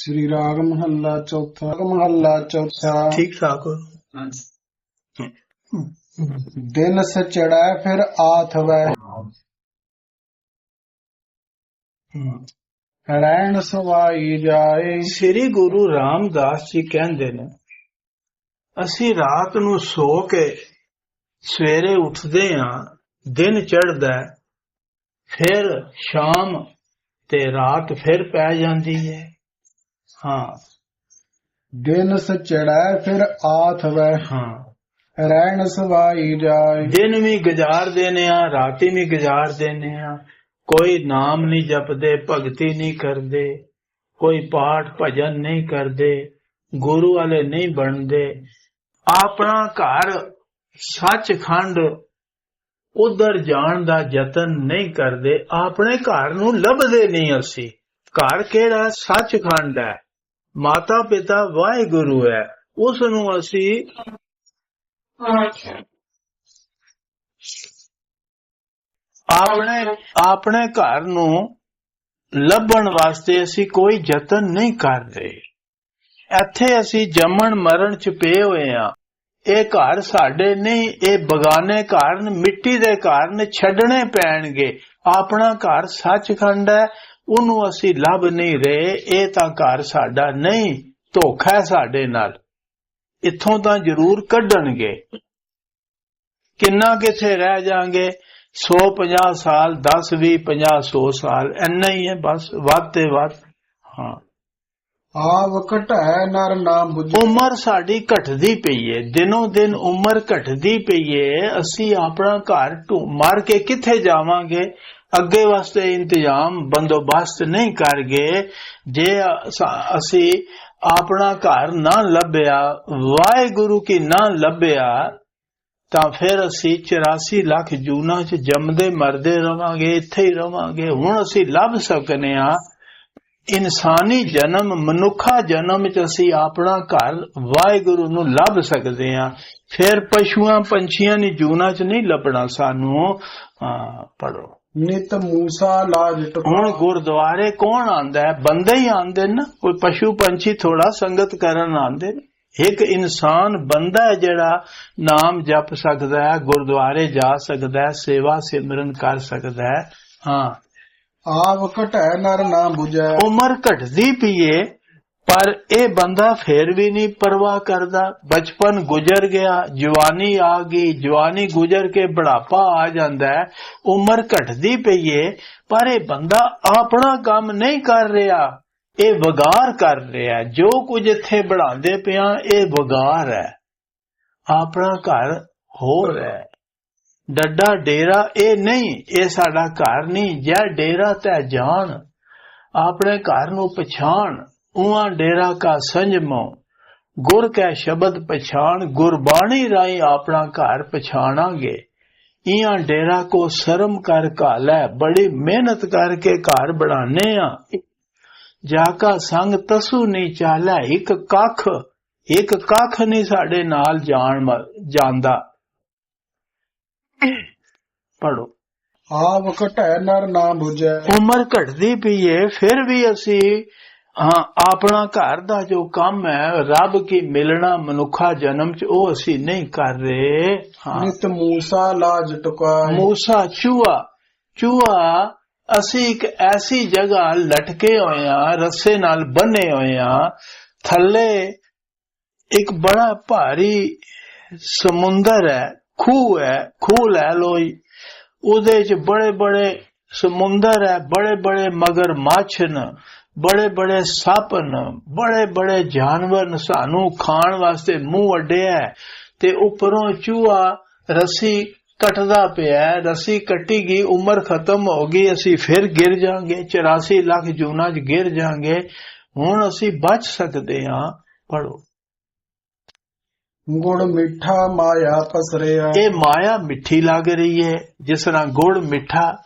ਸ੍ਰੀ ਰਾਗ ਮਹੱਲਾ ਚੌਥਾ ਰਾਗ ਮਹੱਲਾ ਚੌਥਾ। ਠੀਕ ਠਾਕ। ਹੋ ਦਿਨ ਸਚੜੈ ਫਿਰ ਆਥਵੈ ਰਹਿਣ ਸਵਾਈ ਜਾਏ। ਸ੍ਰੀ ਗੁਰੂ ਰਾਮਦਾਸ ਜੀ ਕਹਿੰਦੇ ਨੇ ਅਸੀਂ ਰਾਤ ਨੂੰ ਸੋ ਕੇ ਸਵੇਰੇ ਉੱਠਦੇ ਹਾਂ ਦਿਨ ਚੜ੍ਹਦਾ ਹੈ, ਫਿਰ ਸ਼ਾਮ ਤੇ ਰਾਤ ਫਿਰ ਪੈ ਜਾਂਦੀ ਹੈ। ਹਾਂ। ਦਿਨ ਸਚੜੈ ਫਿਰ ਆਥਵੈ ਹਾਂ। ਰਹਿਣ ਸਵਾਈ ਜਾਏ। ਦਿਨ ਵੀ ਗੁਜ਼ਾਰ ਦੇਨੇ ਆ ਰਾਤੀ ਵੀ ਗੁਜ਼ਾਰ ਦੇਨੇ ਆ। ਕੋਈ ਨਾਮ ਨਹੀਂ ਜਪਦੇ ਭਗਤੀ ਨਹੀਂ ਕਰਦੇ। ਕੋਈ ਪਾਠ ਭਜਨ ਨਹੀਂ ਕਰਦੇ ਗੁਰੂ ਵਾਲੇ ਨਹੀਂ ਬਣਦੇ। ਆਪਣਾ ਘਰ ਸੱਚਖੰਡ ਉਧਰ ਜਾਣ ਦਾ ਯਤਨ ਨਹੀਂ ਕਰਦੇ। ਆਪਣੇ ਘਰ ਨੂੰ ਲੱਭਦੇ ਨਹੀਂ ਅਸੀਂ। ਘਰ ਕਿਹੜਾ ਸੱਚਖੰਡ ਹੈ? ਮਾਤਾ ਪਿਤਾ ਵਾਹਿਗੁਰੂ ਹੈ। ਉਸ ਨੂੰ ਅਸੀਂ ਆਪਣੇ ਆਪਣੇ ਘਰ ਨੂੰ ਲੱਭਣ ਵਾਸਤੇ ਅਸੀਂ ਕੋਈ ਯਤਨ ਨਹੀਂ ਕਰ ਰਹੇ ਇੱਥੇ ਅਸੀਂ ਜੰਮਣ ਮਰਨ ਚ ਪਏ ਹੋਏ ਆ ਇਹ ਘਰ ਸਾਡੇ ਨਹੀਂ ਇਹ ਬਗਾਨੇ ਘਰ ਨੇ ਮਿੱਟੀ ਦੇ ਘਰ ਨੇ ਛੱਡਣੇ ਪੈਣਗੇ। ਆਪਣਾ ਘਰ ਸੱਚਖੰਡ ਹੈ ਉਹਨੂੰ ਅਸੀਂ ਲੱਭ ਨਹੀਂ ਰਹੇ ਇਹ ਤਾਂ ਘਰ ਸਾਡਾ ਨਹੀਂ ਧੋਖਾ ਹੈ ਸਾਡੇ ਨਾਲ। ਇੱਥੋਂ ਤਾਂ ਜ਼ਰੂਰ ਕੱਢਣਗੇ। ਕਿੰਨਾ ਕਿੱਥੇ ਰਹਿ ਜਾਾਂਗੇ 150 ਸਾਲ 10 20 50 100 ਸਾਲ ਇੰਨਾ ਹੀ ਹੈ ਬਸ ਵੱਧ ਤੇ ਵੱਧ। ਹਾਂ। ਆਵ ਘਟੈ ਨਰ ਨਾਮ ਬੁਝ ਉਮਰ ਸਾਡੀ ਘਟਦੀ ਪਈ ਏ ਦਿਨੋਂ ਦਿਨ ਉਮਰ ਘਟਦੀ ਪਈ ਏ। ਅਸੀਂ ਆਪਣਾ ਘਰ ਢੂ ਮਾਰ ਕੇ ਕਿੱਥੇ ਜਾਵਾਂਗੇ? ਅੱਗੇ ਵਾਸਤੇ ਇੰਤਜ਼ਾਮ, ਬੰਦੋਬਸਤ ਨਹੀਂ ਕਰ ਗਏ ਜੇ ਅਸੀਂ ਆਪਣਾ ਘਰ ਨਾ ਲੱਭਿਆ, ਵਾਹਿਗੁਰੂ ਕੀ ਨਾ ਲੱਭਿਆ, ਤਾਂ ਫਿਰ ਅਸੀਂ 84 ਲੱਖ ਜੂਨਾ ਚ ਜੰਮਦੇ, ਮਰਦੇ ਰਵਾਂਗੇ, ਇੱਥੇ ਹੀ ਰਵਾਂਗੇ। ਹੁਣ ਅਸੀਂ ਲੱਭ ਸਕਨੇ ਆ। ਇਨਸਾਨੀ ਜਨਮ, ਮਨੁੱਖਾ ਜਨਮ ਚ ਅਸੀਂ ਆਪਣਾ ਘਰ ਵਾਹਿਗੁਰੂ ਨੂੰ ਲੱਭ ਸਕਦੇ ਆ। ਫਿਰ ਪਸ਼ੂਆਂ ਪੰਛੀਆਂ ਨੇ ਜੂਨਾ ਚ ਨਹੀਂ ਲੱਭਣਾ ਸਾਨੂੰ। ਹਾਂ ਪੜੋ ਨਿਤ ਮੂਸਾ ਲਾਜ ਹੁਣ ਗੁਰਦੁਆਰੇ ਕੌਣ ਆਂਦਾ ਹੈ? ਬੰਦੇ ਹੀ ਆਂਦੇ ਨੇ ਨਾ। ਕੋਈ ਪਸ਼ੂ ਪੰਛੀ ਥੋੜਾ ਸੰਗਤ ਕਰਨ ਆਂਦੇ ਨੇ। ਇੱਕ ਇਨਸਾਨ ਬੰਦਾ ਹੈ ਜਿਹੜਾ ਨਾਮ ਜਪ ਸਕਦਾ ਹੈ ਗੁਰਦੁਆਰੇ ਜਾ ਸਕਦਾ ਹੈ ਸੇਵਾ ਸਿਮਰਨ ਕਰ ਸਕਦਾ ਹੈ। ਹਾਂ। ਆਵ ਘਟੈ ਨਰ 부ਜੈ ਉਮਰ ਘਟਦੀ ਪਈਏ ਪਰ ਇਹ ਬੰਦਾ ਫੇਰ ਵੀ ਨਹੀਂ ਪਰਵਾਹ ਕਰਦਾ। ਬਚਪਨ ਗੁਜ਼ਰ ਗਿਆ, ਜਵਾਨੀ ਆ ਗਈ, ਜਵਾਨੀ ਗੁਜ਼ਰ ਕੇ ਬੁਢਾਪਾ ਆ ਜਾਂਦਾ ਹੈ, ਉਮਰ ਘਟਦੀ ਪਈ ਏ, ਪਰ ਇਹ ਬੰਦਾ ਆਪਣਾ ਕੰਮ ਨਹੀਂ ਕਰ ਰਿਹਾ, ਇਹ ਵਗਾਰ ਕਰ ਰਿਹਾ ਜੋ ਕੁਝ ਇੱਥੇ ਬਣਾਉਂਦੇ ਪਿਆ, ਇਹ ਵਗਾਰ ਹੈ। ਆਪਣਾ ਘਰ ਹੋਰ ਹੈ। ਡੱਡਾ, ਡੇਰਾ, ਇਹ ਨਹੀਂ, ਇਹ ਸਾਡਾ ਘਰ ਨਹੀਂ। ਜੈ ਡੇਰਾ ਤੈ ਜਾਣ, ਆਪਣੇ ਘਰ ਨੂੰ ਪਛਾਣ। ਉਹਾਂ ਡੇਰਾ ਕਾ ਸੰਜਮੋ ਗੁਰ ਕੈ ਸ਼ਬਦ ਪਛਾਣ ਗੁਰਬਾਣੀ ਰਾਈ ਆਪਣਾ ਘਰ ਪਛਾਣਾਂਗੇ ਇਹਾਂ ਡੇਰਾ ਕੋ ਸ਼ਰਮ ਕਰ ਕਾਲੈ ਬੜੀ ਮਿਹਨਤ ਕਰਕੇ ਘਰ ਬਣਾਨੇ ਆ ਜਾ ਕਾ ਸੰਗ ਤਸੂ ਨਹੀਂ ਚਾਲਾ ਇੱਕ ਕੱਖ ਇੱਕ ਕੱਖ ਨਹੀਂ ਸਾਡੇ ਨਾਲ ਜਾਣ ਜਾਂਦਾ ਪੜੋ ਆਵ ਘਟੈ ਨਰ 부ਜੈ ਉਮਰ ਘਟਦੀ ਪਈ ਏ ਫਿਰ ਵੀ ਅਸੀਂ ਹਾਂ ਆਪਣਾ ਘਰ ਦਾ ਜੋ ਕੰਮ ਹੈ ਰੱਬ ਕੀ ਮਿਲਣਾ ਮਨੁੱਖਾ ਜਨਮ ਚ ਉਹ ਅਸੀਂ ਨਹੀਂ ਕਰ ਰਹੇ। ਹਾਂ। ਨਿਤ ਮੂਸਾ ਲਾਜ ਟੁਕਾ ਮੂਸਾ ਚੂਹਾ ਚੂਹਾ ਅਸੀਂ ਇੱਕ ਐਸੀ ਜਗ੍ਹਾ ਲਟਕੇ ਹੋਏ ਆ ਰੱਸੇ ਨਾਲ ਬੰਨੇ ਹੋਏ ਆ ਥੱਲੇ ਇੱਕ ਬੜਾ ਭਾਰੀ ਸਮੁੰਦਰ ਹੈ ਖੂਹ ਹੈ ਖੂਹ ਲੈ ਲੋ ਜੀ। ਉਹਦੇ ਚ ਬੜੇ ਬੜੇ ਸਮੁੰਦਰ ਹੈ ਬੜੇ ਬੜੇ ਮਗਰ ਨੇ ਬੜੇ ਬੜੇ ਸੱਪ ਨੇ ਬੜੇ ਬੜੇ ਜਾਨਵਰ ਨੇ ਸਾਨੂੰ ਖਾਣ ਵਾਸਤੇ ਮੂੰਹ ਅੱਡਿਆ ਤੇ ਉੱਪਰੋਂ ਚੂਹਾ ਰੱਸੀ ਕੱਟਦਾ ਪਿਆ ਰੱਸੀ ਕੱਟੀ ਗਈ ਉਮਰ ਖਤਮ ਹੋ ਗਈ ਅਸੀਂ ਫਿਰ ਗਿਰ ਜਾਾਂਗੇ 84 ਲੱਖ ਜੂਨਾਂ 'ਚ ਗਿਰ ਜਾਾਂਗੇ ਹੁਣ ਅਸੀਂ ਬਚ ਸਕਦੇ ਹਾਂ। ਪੜੋ ਗੁੜ ਮਿੱਠਾ ਮਾਇਆ ਪਸਰਿਆ। ਇਹ ਮਾਇਆ ਮਿੱਠੀ ਲੱਗ ਰਹੀ ਹੈ ਜਿਸ ਤਰ੍ਹਾਂ ਗੁੜ ਮਿੱਠਾ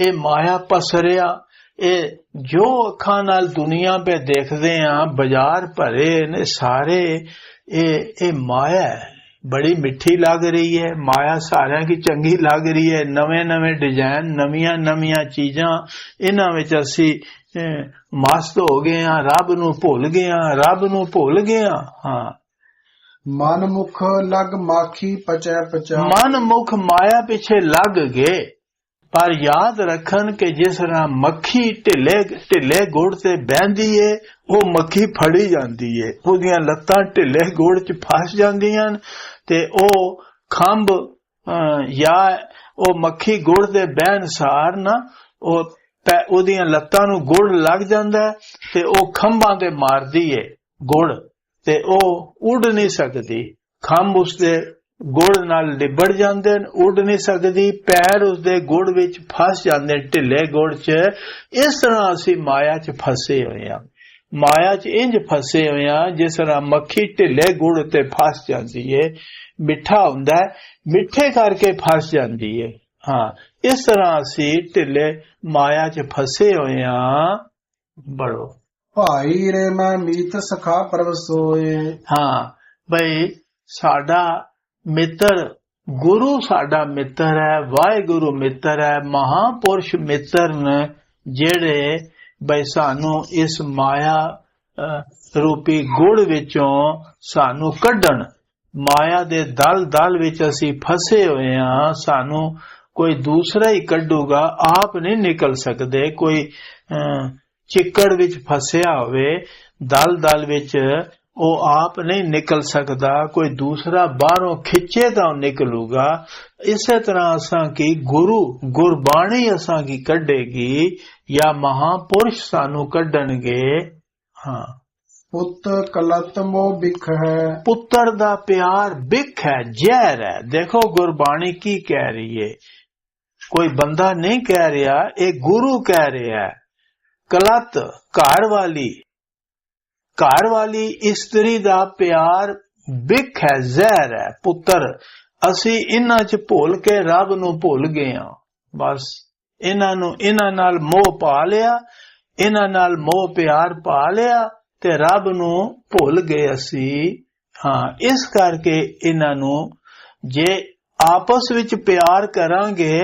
ਇਹ ਮਾਇਆ ਪਸਰਿਆ। ਇਹ ਜੋ ਅੱਖਾਂ ਨਾਲ ਦੁਨੀਆ 'ਤੇ ਦੇਖਦੇ ਆ ਬਾਜ਼ਾਰ ਭਰੇ ਨੇ ਸਾਰੇ ਇਹ ਇਹ ਮਾਇਆ ਬੜੀ ਮਿੱਠੀ ਲੱਗ ਰਹੀ ਹੈ। ਮਾਇਆ ਸਾਰਿਆਂ ਦੀ ਚੰਗੀ ਲੱਗ ਰਹੀ ਹੈ। ਨਵੇਂ ਨਵੇਂ ਡਿਜ਼ਾਈਨ ਨਵੀਆਂ ਨਵੀਆਂ ਚੀਜ਼ਾਂ ਇਹਨਾਂ ਵਿੱਚ ਅਸੀਂ ਮਸਤ ਹੋ ਗਏ ਆ ਰੱਬ ਨੂੰ ਭੁੱਲ ਗਏ ਆ ਰੱਬ ਨੂੰ ਭੁੱਲ ਗਏ ਆ। ਹਾਂ। ਮਨ ਮੁਖ ਲਗ ਮਾਖੀ ਪਚੈ ਪਚਾ ਮਨ ਮੁਖ ਮਾਇਆ ਪਿੱਛੇ ਲੱਗ ਗਏ। ਪਰ ਯਾਦ ਰੱਖਣ ਕਿ ਜਿਸ ਤਰ੍ਹਾਂ ਮੱਖੀ ਢਿੱਲੇ ਢਿੱਲੇ ਗੁੜ ਤੇ ਬਹਿੰਦੀ ਏ, ਉਹ ਮੱਖੀ ਫੜੀ ਜਾਂਦੀ ਏ। ਉਹਦੀਆਂ ਲੱਤਾਂ ਢਿੱਲੇ ਗੁੜ 'ਚ ਫਸ ਜਾਂਦੀਆਂ ਨੇ ਤੇ ਉਹ ਖੰਭ ਜਾਂ ਉਹ ਮੱਖੀ ਗੁੜ ਦੇ ਬਹਿਣ ਸਾਰ ਨਾ, ਉਹ ਉਹਦੀਆਂ ਲੱਤਾਂ ਨੂੰ ਗੁੜ ਲੱਗ ਜਾਂਦਾ ਤੇ ਉਹ ਖੰਭਾਂ ਤੇ ਮਾਰਦੀ ਏ ਗੁੜ ਤੇ ਉਹ ਉੱਡ ਨਹੀਂ ਸਕਦੀ। ਖੰਭ ਉਸਦੇ ਗੁੜ ਨਾਲ ਲਿਬੜ ਜਾਂਦੇ ਨੇ ਉੱਡ ਨਹੀਂ ਸਕਦੀ ਪੈਰ ਉਸਦੇ ਗੁੜ ਵਿੱਚ ਫਸ ਜਾਂਦੇ ਨੇ, ਢਿੱਲੇ ਗੁੜ 'ਚ। ਇਸ ਤਰ੍ਹਾਂ ਅਸੀਂ ਮਾਇਆ 'ਚ ਫਸੇ ਹੋਏ ਆ ਮਾਇਆ 'ਚ ਇੰਜ ਫਸੇ ਹੋਏ ਆ ਜਿਸ ਤਰ੍ਹਾਂ ਮੱਖੀ ਢਿੱਲੇ ਗੁੜ ਤੇ ਫਸ ਜਾਂਦੀ ਏ ਮਿੱਠਾ ਹੁੰਦਾ ਮਿੱਠੇ ਕਰਕੇ ਫਸ ਜਾਂਦੀ ਏ। ਹਾਂ ਇਸ ਤਰ੍ਹਾਂ ਅਸੀਂ ਢਿੱਲੇ ਮਾਇਆ 'ਚ ਫਸੇ ਹੋਏ ਆ ਬੜੋ ਭਾਈ ਰੇ ਮੈਂ ਮੀਤ ਸਖਾ ਪ੍ਰਭ ਸੋਏ। ਹਾਂ ਬਈ ਸਾਡਾ ਮਿੱਤਰ, ਗੁਰੂ ਸਾਡਾ ਮਿੱਤਰ ਹੈ, ਵਾਹਿਗੁਰੂ ਮਿੱਤਰ ਹੈ, ਮਹਾਪੁਰਸ਼ ਮਿੱਤਰ ਨੇ ਜਿਹੜੇ ਬਈ ਸਾਨੂੰ ਇਸ ਮਾਇਆ ਰੂਪੀ ਗੁੜ ਵਿੱਚੋਂ ਸਾਨੂੰ ਕੱਢਣ। ਮਾਇਆ ਦੇ ਦਲ ਦਲ ਵਿੱਚ ਅਸੀਂ ਫਸੇ ਹੋਏ ਆ ਸਾਨੂੰ ਕੋਈ ਦੂਸਰਾ ਹੀ ਕੱਢੂਗਾ, ਆਪ ਨਹੀਂ ਨਿਕਲ ਸਕਦੇ। ਕੋਈ ਚਿੱਕੜ ਵਿੱਚ ਫਸਿਆ ਹੋਵੇ, ਦਲ ਦਲ ਵਿੱਚ ਉਹ ਆਪ ਨਹੀਂ ਨਿਕਲ ਸਕਦਾ ਕੋਈ ਦੂਸਰਾ ਬਾਹਰੋਂ ਖਿੱਚੇ ਤਾਂ ਨਿਕਲੂਗਾ। ਇਸੇ ਤਰ੍ਹਾਂ ਅਸਾਂ ਕੀ ਗੁਰੂ ਗੁਰਬਾਣੀ ਅਸਾਂ ਕੀ ਕੱਢੇਗੀ ਜਾਂ ਮਹਾਪੁਰਸ਼ ਸਾਨੂੰ ਕੱਢਣਗੇ? ਹਾਂ। ਪੁੱਤ ਕਲਤ ਮੋ ਬਿਖ ਹੈ। ਪੁੱਤਰ ਦਾ ਪਿਆਰ ਬਿਖ ਹੈ ਜ਼ਹਿਰ ਹੈ। ਦੇਖੋ ਗੁਰਬਾਣੀ ਕੀ ਕਹਿ ਰਹੀ ਹੈ ਕੋਈ ਬੰਦਾ ਨਹੀਂ ਕਹਿ ਰਿਹਾ ਇਹ ਗੁਰੂ ਕਹਿ ਰਿਹਾ ਹੈ। ਕਲਤ ਘਰ ਵਾਲੀ ਘਰ ਵਾਲੀ ਇਸਤਰੀ ਦਾ ਪਿਆਰ ਬਿਖ ਹੈ, ਜ਼ਹਿਰ ਹੈ, ਪੁੱਤਰ। ਅਸੀਂ ਇਹਨਾਂ 'ਚ ਭੁੱਲ ਕੇ ਰੱਬ ਨੂੰ ਭੁੱਲ ਗਏ ਹਾਂ। ਬਸ ਇਹਨਾਂ ਨੂੰ ਇਹਨਾਂ ਨਾਲ ਮੋਹ ਪਾ ਲਿਆ, ਇਹਨਾਂ ਨਾਲ ਮੋਹ ਪਿਆਰ ਪਾ ਲਿਆ ਤੇ ਰੱਬ ਨੂੰ ਭੁੱਲ ਗਏ ਅਸੀਂ। ਹਾਂ, ਇਸ ਕਰਕੇ ਇਹਨਾਂ ਨੂੰ ਜੇ ਆਪਸ ਵਿੱਚ ਪਿਆਰ ਕਰਾਂਗੇ,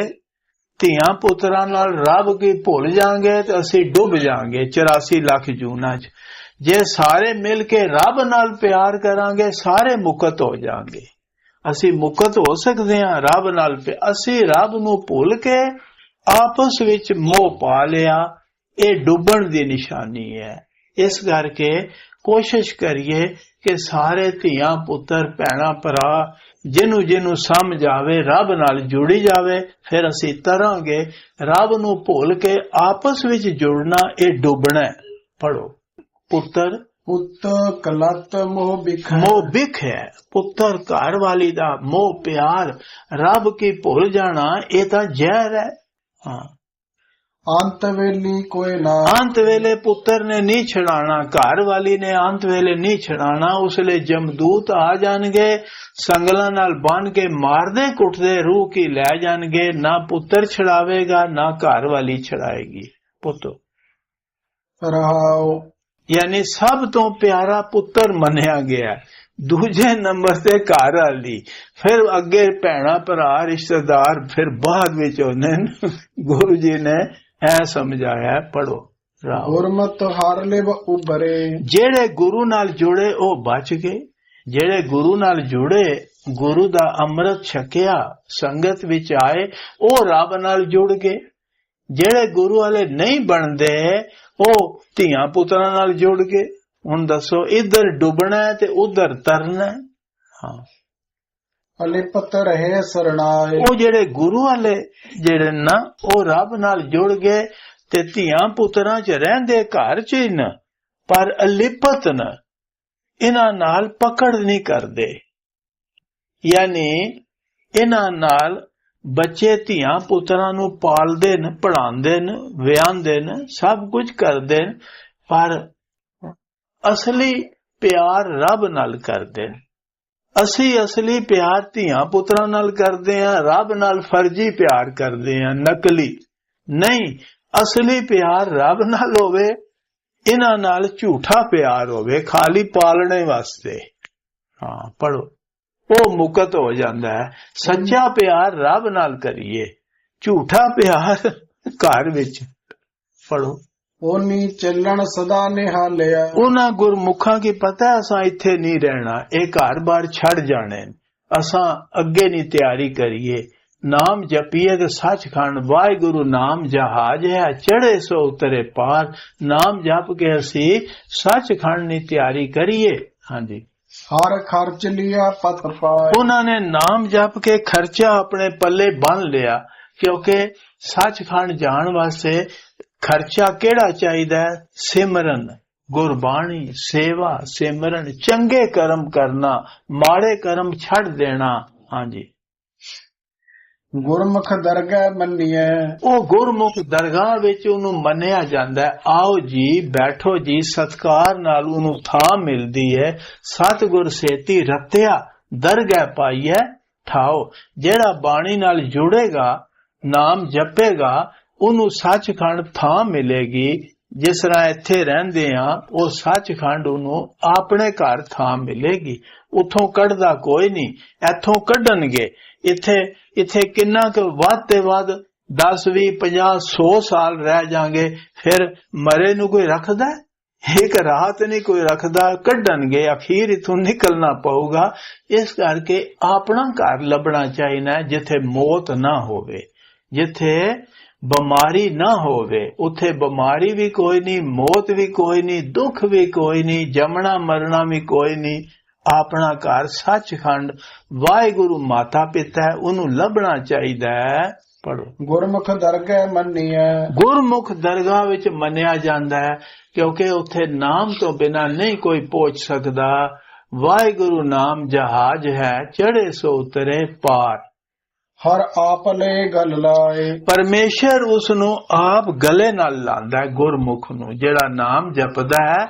ਧੀਆਂ ਪੁੱਤਰਾਂ ਨਾਲ ਰੱਬ ਕੀ ਭੁੱਲ ਜਾਾਂਗੇ ਤੇ ਅਸੀਂ ਡੁੱਬ ਜਾਾਂਗੇ 84 ਲੱਖ ਜੂਨਾਂ 'ਚ। ਜੇ ਸਾਰੇ ਮਿਲ ਕੇ ਰੱਬ ਨਾਲ ਪਿਆਰ ਕਰਾਂਗੇ, ਸਾਰੇ ਮੁਕਤ ਹੋ ਜਾਾਂਗੇ ਅਸੀਂ ਮੁਕਤ ਹੋ ਸਕਦੇ ਹਾਂ ਰੱਬ ਨਾਲ ਅਸੀਂ ਰੱਬ ਨੂੰ ਭੁੱਲ ਕੇ ਆਪਸ ਵਿੱਚ ਮੋਹ ਪਾ ਲਿਆ, ਇਹ ਡੁੱਬਣ ਦੀ ਨਿਸ਼ਾਨੀ ਹੈ। ਇਸ ਕਰਕੇ ਕੋਸ਼ਿਸ਼ ਕਰੀਏ ਕਿ ਸਾਰੇ ਧੀਆਂ, ਪੁੱਤਰ, ਭੈਣਾਂ, ਭਰਾ ਜਿਹਨੂੰ ਜਿਹਨੂੰ ਸਮਝ ਆਵੇ, ਰੱਬ ਨਾਲ ਜੁੜੀ ਜਾਵੇ, ਫਿਰ ਅਸੀਂ ਤਰਾਂਗੇ ਰੱਬ ਨੂੰ ਭੁੱਲ ਕੇ ਆਪਸ ਵਿੱਚ ਜੁੜਨਾ, ਇਹ ਡੁੱਬਣਾ ਪੜੋ ਪੁੱਤਰ? ਪੁੱਤ ਕਲਤ ਮੋ ਬਿਖ ਮੋਹ ਬਿਖ ਹੈ। ਪੁੱਤਰ ਘਰ ਵਾਲੀ ਦਾ ਮੋਹ ਪਿਆਰ। ਰੱਬ ਕੀ ਭੁੱਲ ਜਾਣਾ ਇਹ ਤਾਂ ਜ਼ਹਿਰ ਹੈ। ਹਾਂ। ਅੰਤ ਵੇਲੀ ਕੋਈ ਨਾ। ਅੰਤ ਵੇਲੇ ਪੁੱਤਰ ਨੇ ਨਹੀਂ ਛਡਾਣਾ ਘਰ ਵਾਲੀ ਨੇ ਅੰਤ ਵੇਲੇ ਨਹੀਂ ਛਡਾਣਾ ਉਸ ਲਈ ਜਮਦੂਤ ਆ ਜਾਣਗੇ ਸੰਗਲਾਂ ਨਾਲ ਬੰਨ ਕੇ ਮਾਰਦੇ ਕੁੱਟਦੇ ਰੂਹ ਕੀ ਲੈ ਜਾਣਗੇ ਨਾ ਪੁੱਤਰ ਛਡਾਵੇਗਾ ਨਾ ਘਰ ਵਾਲੀ ਛਡਾਏਗੀ। ਪੁੱਤੋ। ਰਹਾਉ ਯਾਨੀ ਸਭ ਤੋਂ ਪਿਆਰਾ ਪੁੱਤਰ ਮੰਨਿਆ ਗਿਆ। ਦੂਜੇ ਨੰਬਰ ਤੇ ਘਰ ਵਾਲੀ। ਫਿਰ ਅੱਗੇ ਭੈਣਾ ਭਰਾ ਰਿਸ਼ਤੇਦਾਰ ਫਿਰ ਬਾਅਦ ਵਿੱਚ ਉਹਨੇ ਗੁਰੂ ਜੀ ਨੇ ਐ ਸਮਝਾਇਆ ਪੜੋ ਗੁਰਮਤ ਹਰ ਲਿਵ ਉਬਰੇ ਜਿਹੜੇ ਗੁਰੂ ਨਾਲ ਜੁੜੇ ਉਹ ਬਚ ਗਏ। ਜਿਹੜੇ ਗੁਰੂ ਨਾਲ ਜੁੜੇ ਗੁਰੂ ਦਾ ਅੰਮ੍ਰਿਤ ਛਕਿਆ ਸੰਗਤ ਵਿੱਚ ਆਏ ਉਹ ਰੱਬ ਨਾਲ ਜੁੜ ਗਏ। ਜਿਹੜੇ ਗੁਰੂ ਵਾਲੇ ਨਹੀਂ ਬਣਦੇ ਉਹ ਧੀਆਂ ਪੁੱਤਰਾਂ ਨਾਲ ਜੁੜ ਗਏ ਹੁਣ ਦੱਸੋ ਇੱਧਰ ਡੁੱਬਣਾ ਤੇ ਉਧਰ ਤਰਨਾ ਹੈ। ਹਾਂ। ਅਲਿਪਤ ਰਹੇ ਸਰਣਾਏ। ਉਹ ਜਿਹੜੇ ਗੁਰੂ ਵਾਲੇ ਜਿਹੜੇ ਨਾ ਉਹ ਰੱਬ ਨਾਲ ਜੁੜ ਗਏ ਤੇ ਧੀਆਂ ਪੁੱਤਰਾਂ 'ਚ ਰਹਿੰਦੇ ਘਰ 'ਚ ਹੀ ਨਾ ਪਰ ਅਲਿਪਤ ਨਾ। ਇਹਨਾਂ ਨਾਲ ਪਕੜ ਨਹੀਂ ਕਰਦੇ। ਯਾਨੀ ਇਹਨਾਂ ਨਾਲ ਬੱਚੇ ਧੀਆਂ ਪੁੱਤਰਾਂ ਨੂੰ ਪਾਲਦੇ ਨੇ ਪੜਾਉਂਦੇ ਨੇ, ਵਿਆਹੁੰਦੇ ਨੇ, ਸਭ ਕੁਝ ਕਰਦੇ ਨੇ, ਪਰ ਅਸਲੀ ਪਿਆਰ ਰੱਬ ਨਾਲ ਕਰਦੇ ਨੇ। ਅਸੀਂ ਅਸਲੀ ਪਿਆਰ ਧੀਆਂ ਪੁੱਤਰਾਂ ਨਾਲ ਕਰਦੇ ਆ ਰੱਬ ਨਾਲ ਫਰਜ਼ੀ ਪਿਆਰ ਕਰਦੇ ਆ ਨਕਲੀ। ਨਹੀਂ, ਅਸਲੀ ਪਿਆਰ ਰੱਬ ਨਾਲ ਹੋਵੇ, ਇਹਨਾਂ ਨਾਲ ਝੂਠਾ ਪਿਆਰ ਹੋਵੇ, ਖਾਲੀ ਪਾਲਣੇ ਵਾਸਤੇ। ਹਾਂ ਪੜੋ ਉਹ ਮੁਕਤ ਹੋ ਜਾਂਦਾ ਹੈ। ਸੱਚਾ ਪਿਆਰ ਰੱਬ ਨਾਲ ਕਰੀਏ ਝੂਠਾ ਪਿਆਰ ਘਰ ਵਿੱਚ ਪੜੋ ਓਨੀ ਚੱਲਣ ਸਦਾ ਨਿਹਾਲਿਆ। ਉਹਨਾਂ ਗੁਰਮੁਖਾਂ ਕੀ ਪਤਾ ਅਸਾਂ ਇੱਥੇ ਨਹੀਂ ਰਹਿਣਾ ਇਹ ਘਰ-ਬਾਰ ਛੱਡ ਜਾਣੇ। ਅਸਾਂ ਅੱਗੇ ਨਹੀਂ ਤਿਆਰੀ ਕਰੀਏ। ਨਾਮ ਜਪੀਏ ਤੇ ਸੱਚਖੰਡ ਵਾਹਿਗੁਰੂ ਨਾਮ ਜਹਾਜ ਹੈ ਚੜੇ ਸੋ ਉਤਰੇ ਪਾਰ। ਨਾਮ ਜਪ ਕੇ ਅਸੀਂ ਸੱਚਖੰਡ ਦੀ ਤਿਆਰੀ ਕਰੀਏ। ਹਾਂਜੀ। ਹਰ ਖਰਚ ਲਿਆ, ਪਤ ਪਾਏ ਉਹਨਾਂ ਨੇ ਨਾਮ ਜਪ ਕੇ ਖਰਚਾ ਆਪਣੇ ਪੱਲੇ ਬੰਨ ਲਿਆ, ਕਿਉਂਕਿ ਸੱਚਖੰਡ ਜਾਣ ਵਾਸਤੇ ਖਰਚਾ ਕਿਹੜਾ ਚਾਹੀਦਾ ਹੈ? ਸਿਮਰਨ, ਗੁਰਬਾਣੀ, ਸੇਵਾ, ਸਿਮਰਨ, ਚੰਗੇ ਕਰਮ ਕਰਨਾ, ਮਾੜੇ ਕਰਮ ਛੱਡ ਦੇਣਾ। ਹਾਂਜੀ। ਗੁਰਮੁਖ ਦਰਗਹਿ ਮੰਨਿਆ ਉਹ ਗੁਰਮੁਖ ਦਰਗਾਹ ਵਿੱਚ ਉਹਨੂੰ ਮੰਨਿਆ ਜਾਂਦਾ ਆਓ ਜੀ, ਬੈਠੋ ਜੀ, ਸਤਕਾਰ ਨਾਲ ਉਹਨੂੰ ਥਾਂ ਮਿਲਦੀ ਹੈ। ਸਤਿਗੁਰ ਸੇਤੀ ਰਤਿਆ, ਦਰਗਹਿ ਪਾਈਐ, ਠਾਓ। ਜਿਹੜਾ ਬਾਣੀ ਨਾਲ ਜੁੜੇਗਾ, ਨਾਮ ਜਪੇਗਾ, ਉਹਨੂੰ ਸੱਚਖੰਡ ਥਾਂ ਮਿਲੇਗੀ। ਜਿਸ ਤਰ੍ਹਾਂ ਇੱਥੇ ਰਹਿੰਦੇ ਆ ਉਹ ਸੱਚਖੰਡ ਉਹਨੂੰ ਆਪਣੇ ਘਰ ਥਾਂ ਮਿਲੇਗੀ। ਉਥੋਂ ਕੱਢਦਾ ਕੋਈ ਨਹੀਂ, ਇੱਥੋਂ ਕੱਢਣਗੇ। ਇੱਥੇ ਇੱਥੇ ਕਿੰਨਾ ਕੁ ਵੱਧ ਤੇ ਵੱਧ 10 20 50 100 ਸਾਲ ਰਹਿ ਜਾਾਂਗੇ ਫਿਰ ਮਰੇ ਨੂੰ ਕੋਈ ਰੱਖਦਾ? ਇੱਕ ਰਾਤ ਨਹੀਂ ਕੋਈ ਰੱਖਦਾ, ਕੱਢਣਗੇ, ਅਖੀਰ ਇਥੋਂ ਨਿਕਲਣਾ ਪਊਗਾ। ਇਸ ਕਰਕੇ ਆਪਣਾ ਘਰ ਲੱਭਣਾ ਚਾਹੀਦਾ ਜਿੱਥੇ ਮੌਤ ਨਾ ਹੋਵੇ, ਜਿੱਥੇ ਬਿਮਾਰੀ ਨਾ ਹੋਵੇ। ਉੱਥੇ ਬਿਮਾਰੀ ਵੀ ਕੋਈ ਨਹੀਂ, ਮੌਤ ਵੀ ਕੋਈ ਨਹੀਂ, ਦੁੱਖ ਵੀ ਕੋਈ ਨਹੀਂ, ਜਮਣਾ ਮਰਨਾ ਵੀ ਕੋਈ ਨਹੀਂ। ਆਪਣਾ ਘਰ ਸੱਚਖੰਡ ਵਾਹਿਗੁਰੂ ਮਾਤਾ ਪਿਤਾ ਉਹਨੂੰ ਲੱਭਣਾ ਚਾਹੀਦਾ ਹੈ। ਪੜੋ ਗੁਰਮੁਖ ਦਰਗਹਿ ਮੰਨੀਐ। ਗੁਰਮੁਖ ਦਰਗਾਹ ਵਿੱਚ ਮੰਨਿਆ ਜਾਂਦਾ ਹੈ ਕਿਉਂਕਿ ਉੱਥੇ ਨਾਮ ਤੋਂ ਬਿਨਾ ਨਹੀਂ ਕੋਈ ਪਹੁੰਚ ਸਕਦਾ। ਵਾਹਿਗੁਰੂ ਨਾਮ ਜਹਾਜ ਹੈ ਚੜੇ ਸੋ ਉਤਰੇ ਪਾਰ। ਹਰ ਆਪ ਲੈ ਗਲ ਲਾਏ। ਪਰਮੇਸ਼ਰ ਉਸ ਨੂੰ ਆਪ ਗਲੇ ਨਾਲ ਲਾਂਦਾ ਹੈ ਗੁਰਮੁਖ ਨੂੰ ਜਿਹੜਾ ਨਾਮ ਜਪਦਾ ਹੈ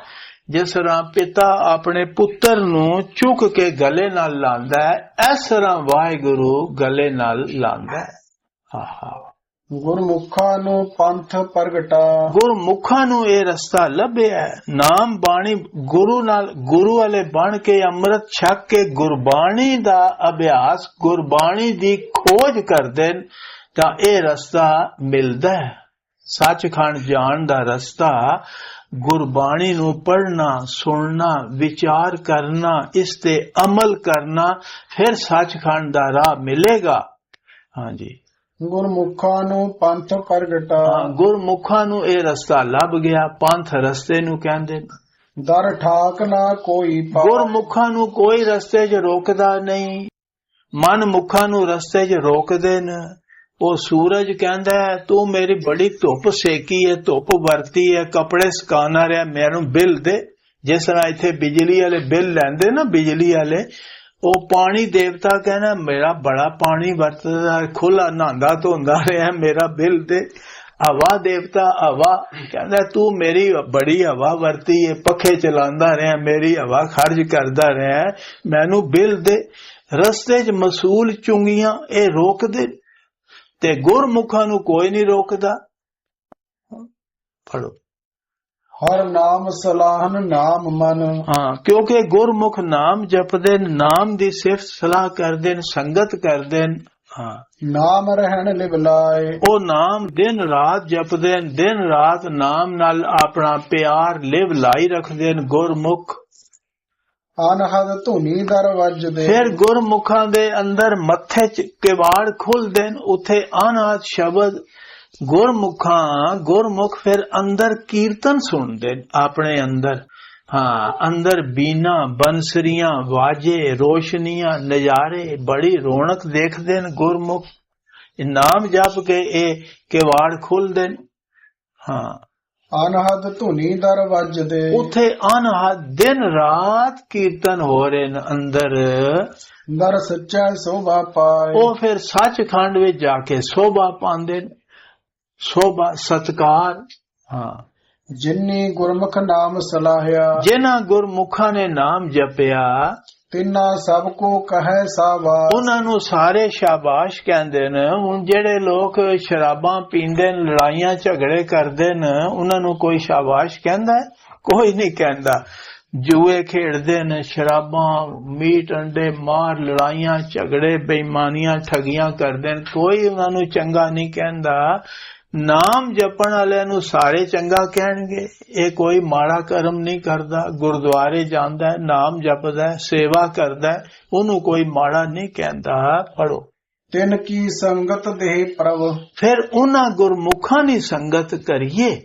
ਜਿਸ ਤਰ੍ਹਾਂ ਪਿਤਾ ਆਪਣੇ ਪੁੱਤਰ ਨੂੰ ਚੁੱਕ ਕੇ ਗਲੇ ਨਾਲ ਲਾਂਦਾ ਹੈ ਇਸ ਤਰ੍ਹਾਂ ਵਾਹਿਗੁਰੂ ਗਲੇ ਨਾਲ ਲਾਂਦਾ ਹੈ। ਆਹਾ। ਗੁਰਮੁਖਾਂ ਨੂੰ ਪੰਥ ਪ੍ਰਗਟਾ। ਗੁਰਮੁਖਾਂ ਨੂੰ ਇਹ ਰਸਤਾ ਲੱਭਿਆ। ਨਾਮ ਬਾਣੀ ਗੁਰੂ ਨਾਲ ਗੁਰੂ ਵਾਲੇ ਬਣ ਕੇ ਅੰਮ੍ਰਿਤ ਛਕ ਕੇ ਗੁਰਬਾਣੀ ਦਾ ਅਭਿਆਸ ਗੁਰਬਾਣੀ ਦੀ ਖੋਜ ਕਰਦੇ ਤਾਂ ਇਹ ਰਸਤਾ ਮਿਲਦਾ ਹੈ। ਸੱਚਖੰਡ ਜਾਣ ਦਾ ਰਸਤਾ ਗੁਰਬਾਣੀ ਨੂੰ ਪੜ੍ਹਨਾ ਸੁਣਨਾ ਵਿਚਾਰ ਕਰਨਾ ਇਸ ਤੇ ਅਮਲ ਕਰਨਾ ਫਿਰ ਸੱਚਖੰਡ ਦਾ ਰਾਹ ਮਿਲੇਗਾ। ਹਾਂਜੀ। ਗੁਰਮੁਖਾਂ ਨੂੰ ਪੰਥ ਪ੍ਰਗਟਾ। ਗੁਰਮੁਖਾਂ ਨੂੰ ਇਹ ਰਸਤਾ ਲੱਭ ਗਿਆ ਪੰਥ ਰਸਤੇ ਨੂੰ ਕਹਿੰਦੇ। ਦਰ ਠਾਕ ਨਾ ਕੋਈ ਗੁਰਮੁਖਾਂ ਨੂੰ ਕੋਈ ਰਸਤੇ 'ਚ ਰੋਕਦਾ ਨਹੀਂ। ਮਨ ਮੁਖਾਂ ਨੂੰ ਰਸਤੇ 'ਚ ਰੋਕਦੇ ਨੇ। ਉਹ ਸੂਰਜ ਕਹਿੰਦਾ ਤੂੰ ਮੇਰੀ ਬੜੀ ਧੁੱਪ ਸੇਕੀ ਹੈ, ਧੁੱਪ ਵਰਤੀ ਹੈ, ਕਪੜੇ ਸੁਕਾਉਣਾ ਰਿਹਾ ਮੈਨੂੰ ਬਿੱਲ ਦੇ। ਜਿਸ ਤਰ੍ਹਾਂ ਇੱਥੇ ਬਿਜਲੀ ਵਾਲੇ ਬਿੱਲ ਲੈਂਦੇ ਨਾ, ਬਿਜਲੀ ਵਾਲੇ, ਉਹ ਪਾਣੀ ਦੇਵਤਾ ਕਹਿੰਦਾ, ਮੇਰਾ ਬੜਾ ਪਾਣੀ ਵਰਤਦਾ ਖੁੱਲਾ ਨਹਾਉਂਦਾ ਧੋਂਦਾ ਰਿਹਾ, ਮੇਰਾ ਬਿੱਲ ਦੇ। ਹਵਾ ਦੇਵਤਾ, ਹਵਾ ਕਹਿੰਦਾ, ਤੂੰ ਮੇਰੀ ਬੜੀ ਹਵਾ ਵਰਤੀ ਹੈ, ਪੱਖੇ ਚਲਾਉਂਦਾ ਰਿਹਾ, ਮੇਰੀ ਹਵਾ ਖਰਚ ਕਰਦਾ ਰਿਹਾ, ਮੈਨੂੰ ਬਿੱਲ ਦੇ। ਰਸਤੇ 'ਚ ਮਸੂਲ ਚੁੰਗੀਆਂ ਇਹ ਰੋਕਦੇ ਤੇ ਗੁਰਮੁਖਾਂ ਨੂੰ ਕੋਈ ਨਹੀਂ ਰੋਕਦਾ ਪੜੋ ਹਰ ਨਾਮ ਸਲਾਹਨ ਨਾਮ ਮਨ ਹਾਂ ਕਿਉਂਕਿ ਗੁਰਮੁਖ ਨਾਮ ਜਪਦੇ ਨਾਮ ਦੀ ਸਿਫਤ ਸਲਾਹ ਕਰਦੇ ਨੇ ਸੰਗਤ ਕਰਦੇ ਨੇ ਹਾਂ ਨਾਮ ਰਹਿਣ ਲਿਵਲਾਏ ਉਹ ਨਾਮ ਦਿਨ ਰਾਤ ਜਪਦੇ ਨੇ ਦਿਨ ਰਾਤ ਨਾਮ ਨਾਲ ਆਪਣਾ ਪਿਆਰ ਲਿਵ ਲਾਈ ਰੱਖਦੇ ਨੇ ਗੁਰਮੁਖ ਅਨਹਦ ਧੁਨੀ ਦਰ ਵੱਜਦੇ। ਫਿਰ ਗੁਰਮੁਖਾਂ ਦੇ ਅੰਦਰ ਮੱਥੇ ਚ ਕਿਵਾੜ ਖੁੱਲਦੇ ਨੇ, ਉਥੇ ਅਨਾਦ ਸ਼ਬਦ। ਗੁਰਮੁਖਾਂ, ਗੁਰਮੁਖ ਫਿਰ ਅੰਦਰ ਕੀਰਤਨ ਸੁਣਦੇ ਆਪਣੇ ਅੰਦਰ। ਹਾਂ, ਅੰਦਰ ਬੀਨਾ ਬੰਸਰੀਆਂ ਵਾਜੇ, ਰੋਸ਼ਨੀਆਂ, ਨਜ਼ਾਰੇ, ਬੜੀ ਰੌਣਕ ਦੇਖਦੇ ਨੇ ਗੁਰਮੁਖ। ਇਹ ਨਾਮ ਜਪ ਕੇ ਇਹ ਕਿਵਾੜ ਖੁੱਲਦੇ ਹਾਂ। ਅਨਹਦ ਧੁਨੀ ਦਰ ਵੱਜਦੇ। ਉਥੇ ਅਨਹਦ ਦਿਨ ਰਾਤ ਕੀਰਤਨ ਹੋ ਰਹੇ ਨੇ ਅੰਦਰ। ਦਰ ਸੱਚਾ ਸੋਭਾ ਪਾਏ। ਉਹ ਫਿਰ ਸੱਚਖੰਡ ਵਿੱਚ ਜਾ ਕੇ ਸੋਭਾ ਪਾਉਂਦੇ ਨੇ। ਸੋਭਾ ਸਤਕਾਰ ਹਾਂ। ਜਿਨਨੀ ਗੁਰਮੁਖ ਨਾਮ ਸਲਾਹਿਆ। ਜਿਨ੍ਹਾਂ ਗੁਰਮੁਖਾਂ ਨੇ ਨਾਮ ਜਪਿਆ ਤਿੰਨਾ ਸਭ ਕੋ ਕਹੈ ਸਾਵਾ ਉਹਨਾਂ ਨੂੰ ਸਾਰੇ ਸ਼ਾਬਾਸ਼ ਕਹਿੰਦੇ ਨੇ। ਹੁਣ ਜਿਹੜੇ ਲੋਕ ਸ਼ਰਾਬਾਂ ਪੀਂਦੇ ਨੇ, ਲੜਾਈਆਂ ਝਗੜੇ ਕਰਦੇ ਨੇ, ਉਹਨਾਂ ਨੂੰ ਕੋਈ ਸ਼ਾਬਾਸ਼ ਕਹਿੰਦਾ? ਕੋਈ ਨਹੀਂ ਕਹਿੰਦਾ। ਜੂਏ ਖੇਡਦੇ ਨੇ, ਸ਼ਰਾਬਾਂ, ਮੀਟ ਅੰਡੇ ਮਾਰ, ਲੜਾਈਆਂ, ਝਗੜੇ, ਬੇਈਮਾਨੀਆਂ, ਠਗੀਆਂ ਕਰਦੇ ਨੇ। ਕੋਈ ਉਹਨਾਂ ਨੂੰ ਚੰਗਾ ਨਹੀਂ ਕਹਿੰਦਾ। ਨਾਮ ਜਪਣ ਵਾਲਿਆਂ ਨੂੰ ਸਾਰੇ ਚੰਗਾ ਕਹਿਣਗੇ। ਇਹ ਕੋਈ ਮਾੜਾ ਕਰਮ ਨਹੀਂ ਕਰਦਾ। ਗੁਰਦੁਆਰੇ ਜਾਂਦਾ ਹੈ ਨਾਮ ਜਪਦਾ ਹੈ ਸੇਵਾ ਕਰਦਾ ਹੈ। ਉਹਨੂੰ ਕੋਈ ਮਾੜਾ ਨਹੀਂ ਕਹਿੰਦਾ। ਪੜੋ ਤਿਨ ਕੀ ਸੰਗਤ ਦੇ ਪ੍ਰਭ? ਫਿਰ ਉਹਨਾਂ ਗੁਰਮੁਖਾਂ ਦੀ ਸੰਗਤ ਕਰੀਏ।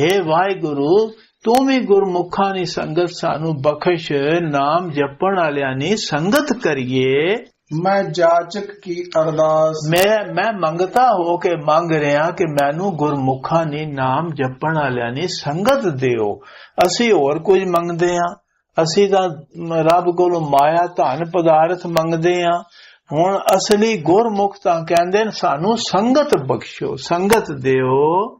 हे ਵਾਹਿਗੁਰੂ ਤੂੰ ਵੀ ਗੁਰਮੁਖਾਂ ਦੀ ਸੰਗਤ ਸਾਨੂੰ ਬਖਸ਼। ਨਾਮ ਜਪਣ ਵਾਲਿਆਂ ਦੀ ਸੰਗਤ ਕਰੀਏ। ਮੈਂ ਜਾਚਕ ਕੀ ਅਰਦਾਸ? ਮੈਂ ਮੈਂ ਮੰਗਤਾ ਹੋ ਕੇ ਮੰਗ ਰਿਹਾ ਕਿ ਮੈਨੂੰ ਗੁਰਮੁਖਾਂ ਦੀ ਨਾਮ ਜਪਣ ਵਾਲਿਆਂ ਦੀ ਸੰਗਤ ਦਿਓ। ਅਸੀਂ ਹੋਰ ਕੁਝ ਮੰਗਦੇ ਆ। ਅਸੀਂ ਤਾਂ ਰੱਬ ਕੋਲੋਂ ਮਾਇਆ ਧਨ ਪਦਾਰਥ ਮੰਗਦੇ ਆ। ਹੁਣ ਅਸਲੀ ਗੁਰਮੁਖ ਤਾਂ ਕਹਿੰਦੇ ਨੇ ਸਾਨੂੰ ਸੰਗਤ ਬਖਸ਼ੋ ਸੰਗਤ ਦਿਓ।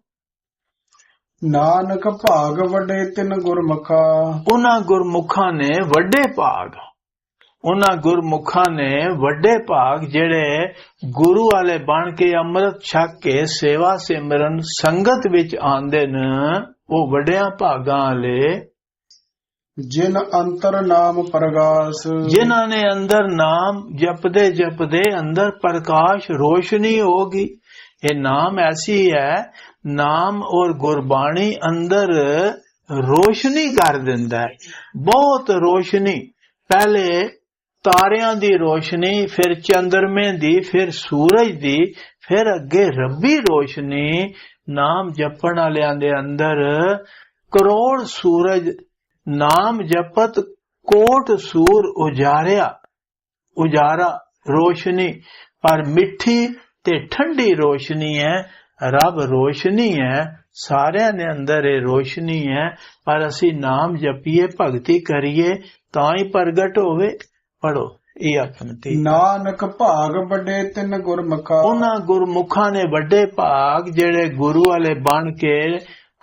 ਨਾਨਕ ਭਾਗ ਵੱਡੇ ਤਿਨ ਗੁਰਮੁਖਾ। ਉਹਨਾਂ ਗੁਰਮੁਖਾਂ ਨੇ ਵੱਡੇ ਭਾਗ ਉਹਨਾਂ ਗੁਰਮੁਖਾਂ ਨੇ ਵੱਡੇ ਭਾਗ ਜਿਹੜੇ ਗੁਰੂ ਵਾਲੇ ਬਣ ਕੇ ਅੰਮ੍ਰਿਤ ਛਕ ਕੇ ਸੇਵਾ ਸਿਮਰਨ ਸੰਗਤ ਵਿੱਚ ਆਉਂਦੇ ਨੇ ਉਹ ਵੱਡਿਆਂ ਭਾਗਾਂ ਵਾਲੇ। ਜਿਨ ਅੰਤਰ ਨਾਮ ਪ੍ਰਗਾਸ। ਜਿਨ੍ਹਾਂ ਨੇ ਅੰਦਰ ਨਾਮ ਜਪਦੇ ਜਪਦੇ ਅੰਦਰ ਪ੍ਰਕਾਸ਼ ਰੋਸ਼ਨੀ ਹੋਗੀ ਇਹ ਨਾਮ ਐਸੀ ਹੈ ਨਾਮ ਔਰ ਗੁਰਬਾਣੀ ਅੰਦਰ ਰੋਸ਼ਨੀ ਕਰ ਦਿੰਦਾ ਹੈ। ਬਹੁਤ ਰੋਸ਼ਨੀ। ਪਹਿਲੇ ਤਾਰਿਆਂ ਦੀ ਰੋਸ਼ਨੀ, ਫਿਰ ਚੰਦਰਮੇ ਦੀ, ਫਿਰ ਸੂਰਜ ਦੀ, ਫਿਰ ਅੱਗੇ ਰੱਬੀ ਰੋਸ਼ਨੀ, ਨਾਮ ਜਪਣ ਵਾਲਿਆਂ ਦੇ ਅੰਦਰ ਕਰੋੜ ਸੂਰਜ, ਨਾਮ ਜਪਤ ਕੋਟ ਸੂਰ ਉਜਾਰਿਆ, ਉਜਾਰਾ, ਰੋਸ਼ਨੀ। ਪਰ ਮਿੱਠੀ ਤੇ ਠੰਡੀ ਰੋਸ਼ਨੀ ਹੈ, ਰੱਬ ਰੋਸ਼ਨੀ ਹੈ, ਸਾਰਿਆਂ ਦੇ ਅੰਦਰ ਇਹ ਰੋਸ਼ਨੀ ਹੈ। ਪਰ ਅਸੀਂ ਨਾਮ ਜਪੀਏ, ਭਗਤੀ ਕਰੀਏ, ਤਾਂ ਹੀ ਪ੍ਰਗਟ ਹੋਵੇ। ਪੜੋ ਇਹ ਆਖਣਤੀ ਨਾਨਕ ਭਾਗ ਵੱਡੇ ਤਿਨ ਗੁਰਮੁਖਾ। ਉਹਨਾਂ ਗੁਰਮੁਖਾਂ ਨੇ ਵੱਡੇ ਭਾਗ ਜਿਹੜੇ ਗੁਰੂ ਵਾਲੇ ਬਣ ਕੇ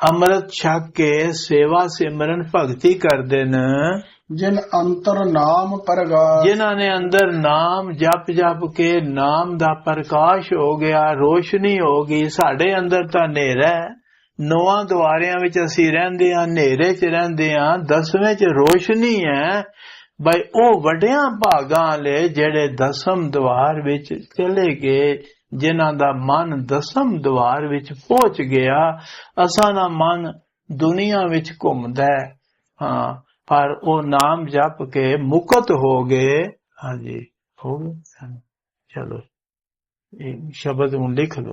ਅੰਮ੍ਰਿਤ ਛਕ ਕੇ ਸੇਵਾ ਸਿਮਰਨ ਭਗਤੀ ਕਰਦੇ ਨੇ। ਜਿਨ ਅੰਤਰ ਨਾਮ ਪ੍ਰਗਾਸ। ਜਿਨ੍ਹਾਂ ਨੇ ਅੰਦਰ ਨਾਮ ਜਪ ਜਪ ਕੇ ਨਾਮ ਦਾ ਪ੍ਰਕਾਸ਼ ਹੋ ਗਿਆ ਰੋਸ਼ਨੀ ਹੋ ਗਈ ਸਾਡੇ ਅੰਦਰ ਤਾਂ ਹਨੇਰਾ ਹੈ। ਨੌਵਾਂ ਦੁਆਰਿਆਂ ਵਿੱਚ ਅਸੀਂ ਰਹਿੰਦੇ ਹਾਂ ਹਨੇਰੇ 'ਚ ਰਹਿੰਦੇ ਹਾਂ ਦਸਵੇਂ 'ਚ ਰੋਸ਼ਨੀ ਹੈ। ਬਈ ਉਹ ਵੱਡਿਆਂ ਭਾਗਾਂ ਵਾਲੇ ਜਿਹੜੇ ਦਸਮ ਦਵਾਰ ਵਿੱਚ ਚਲੇ ਗਏ, ਜਿਨ੍ਹਾਂ ਦਾ ਮਨ ਦਸਮ ਦਵਾਰ ਵਿੱਚ ਪਹੁੰਚ ਗਿਆ, ਅਸਾਂ ਦਾ ਮਨ ਦੁਨੀਆ ਵਿੱਚ ਘੁੰਮਦਾ ਹੈ। ਹਾਂ, ਪਰ ਉਹ ਨਾਮ ਜਪ ਕੇ ਮੁਕਤ ਹੋ ਗਏ। ਹਾਂਜੀ, ਹੋ ਗਏ। ਚਲੋ, ਇਹ ਸ਼ਬਦ ਹੁਣ ਲਿਖ ਲਓ।